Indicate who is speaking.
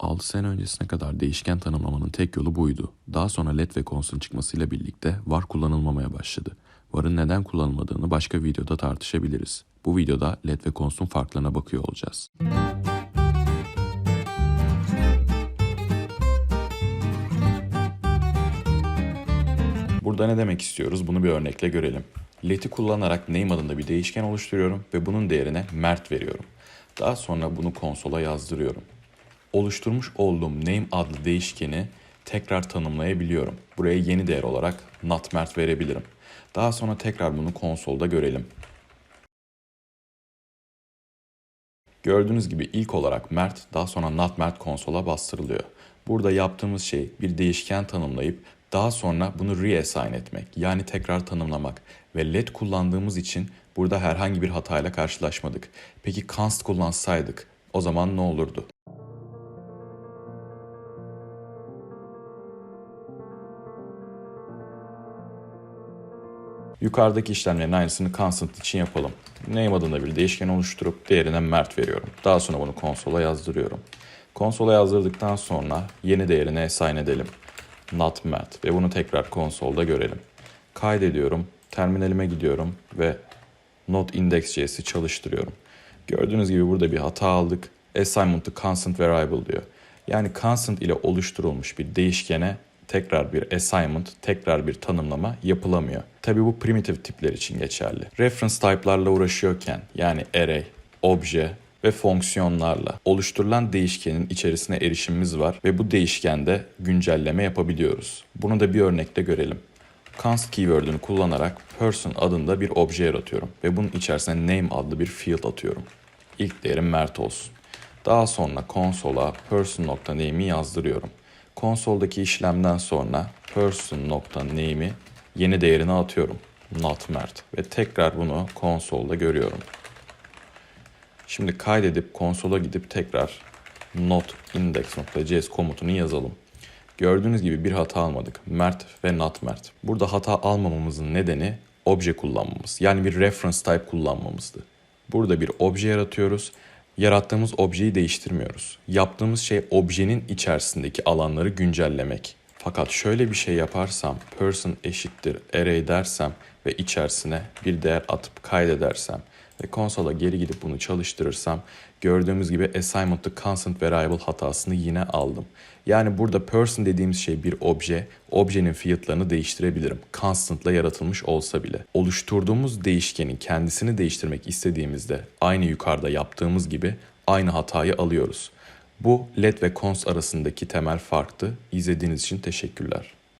Speaker 1: 6 sene öncesine kadar değişken tanımlamanın tek yolu buydu. Daha sonra let ve const'un çıkmasıyla birlikte var kullanılmamaya başladı. Varın neden kullanılmadığını başka videoda tartışabiliriz. Bu videoda let ve const'un farklarına bakıyor olacağız. Burada ne demek istiyoruz bunu bir örnekle görelim. Let'i kullanarak name adında bir değişken oluşturuyorum ve bunun değerine Mert veriyorum. Daha sonra bunu konsola yazdırıyorum. Oluşturmuş olduğum name adlı değişkeni tekrar tanımlayabiliyorum. Buraya yeni değer olarak not Mert verebilirim. Daha sonra tekrar bunu konsolda görelim. Gördüğünüz gibi ilk olarak Mert daha sonra not Mert konsola bastırılıyor. Burada yaptığımız şey bir değişken tanımlayıp daha sonra bunu reassign etmek yani tekrar tanımlamak ve let kullandığımız için burada herhangi bir hatayla karşılaşmadık. Peki const kullansaydık o zaman ne olurdu? Yukarıdaki işlemlerin aynısını constant için yapalım. Name adında bir değişken oluşturup değerine Mert veriyorum. Daha sonra bunu konsola yazdırıyorum. Konsola yazdırdıktan sonra yeni değerine assign edelim. Not Mert ve bunu tekrar konsolda görelim. Kaydediyorum, terminalime gidiyorum ve not index.js'i çalıştırıyorum. Gördüğünüz gibi burada bir hata aldık. Assignment to constant variable diyor. Yani constant ile oluşturulmuş bir değişkene tekrar bir assignment, tekrar bir tanımlama yapılamıyor. Tabi bu primitive tipler için geçerli. Reference type'larla uğraşıyorken yani array, obje ve fonksiyonlarla oluşturulan değişkenin içerisine erişimimiz var ve bu değişkende güncelleme yapabiliyoruz. Bunu da bir örnekle görelim. Const keyword'ünü kullanarak person adında bir obje yaratıyorum ve bunun içerisine name adlı bir field atıyorum. İlk değerim Mert olsun. Daha sonra konsola person.name'i yazdırıyorum. Konsoldaki işlemden sonra person.name'i yeni değerini atıyorum. Not Mert ve tekrar bunu konsolda görüyorum. Şimdi kaydedip konsola gidip tekrar not index.js komutunu yazalım. Gördüğünüz gibi bir hata almadık. Mert ve not Mert. Burada hata almamamızın nedeni obje kullanmamız. Yani bir reference type kullanmamızdı. Burada bir obje yaratıyoruz. Yarattığımız objeyi değiştirmiyoruz. Yaptığımız şey objenin içerisindeki alanları güncellemek. Fakat şöyle bir şey yaparsam person eşittir array dersem ve içerisine bir değer atıp kaydedersem ve konsola geri gidip bunu çalıştırırsam gördüğümüz gibi assignment to constant variable hatasını yine aldım. Yani burada person dediğimiz şey bir obje, objenin fiyatlarını değiştirebilirim. Constant ile yaratılmış olsa bile. Oluşturduğumuz değişkenin kendisini değiştirmek istediğimizde aynı yukarıda yaptığımız gibi aynı hatayı alıyoruz. Bu let ve const arasındaki temel farktı. İzlediğiniz için teşekkürler.